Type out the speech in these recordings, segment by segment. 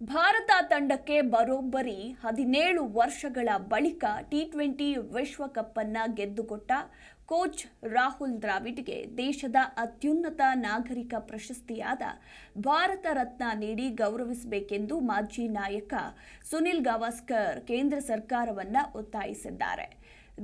ಭಾರತ ತಂಡಕ್ಕೆ ಬರೋಬ್ಬರಿ ಹದಿನೇಳು ವರ್ಷಗಳ ಬಳಿಕ ಟಿ ಟ್ವೆಂಟಿ ವಿಶ್ವಕಪ್ ಅನ್ನ ಗೆದ್ದುಕೊಟ್ಟ ಕೋಚ್ ರಾಹುಲ್ ದ್ರಾವಿಡ್ಗೆ ದೇಶದ ಅತ್ಯುನ್ನತ ನಾಗರಿಕ ಪ್ರಶಸ್ತಿಯಾದ ಭಾರತ ರತ್ನ ನೀಡಿ ಗೌರವಿಸಬೇಕೆಂದು ಮಾಜಿ ನಾಯಕ ಸುನಿಲ್ ಗವಾಸ್ಕರ್ ಕೇಂದ್ರ ಸರ್ಕಾರವನ್ನ ಒತ್ತಾಯಿಸಿದ್ದಾರೆ.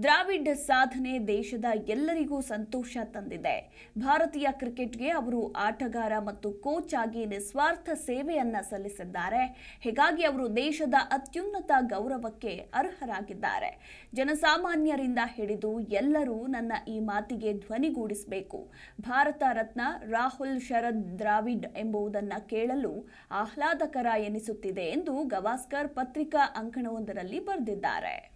ದ್ರಾವಿಡ್ ಸಾಧನೆ ದೇಶದ ಎಲ್ಲರಿಗೂ ಸಂತೋಷ ತಂದಿದೆ. ಭಾರತೀಯ ಕ್ರಿಕೆಟ್ಗೆ ಅವರು ಆಟಗಾರ ಮತ್ತು ಕೋಚ್ ಆಗಿ ನಿಸ್ವಾರ್ಥ ಸೇವೆಯನ್ನ ಸಲ್ಲಿಸಿದ್ದಾರೆ. ಹೀಗಾಗಿ ಅವರು ದೇಶದ ಅತ್ಯುನ್ನತ ಗೌರವಕ್ಕೆ ಅರ್ಹರಾಗಿದ್ದಾರೆ. ಜನಸಾಮಾನ್ಯರಿಂದ ಹಿಡಿದು ಎಲ್ಲರೂ ನನ್ನ ಈ ಮಾತಿಗೆ ಧ್ವನಿಗೂಡಿಸಬೇಕು. ಭಾರತ ರತ್ನ ರಾಹುಲ್ ಶರದ್ ದ್ರಾವಿಡ್ ಎಂಬುದನ್ನ ಕೇಳಲು ಆಹ್ಲಾದಕರ ಎನಿಸುತ್ತಿದೆ ಎಂದು ಗವಾಸ್ಕರ್ ಪತ್ರಿಕಾ ಅಂಕಣವೊಂದರಲ್ಲಿ ಬರೆದಿದ್ದಾರೆ.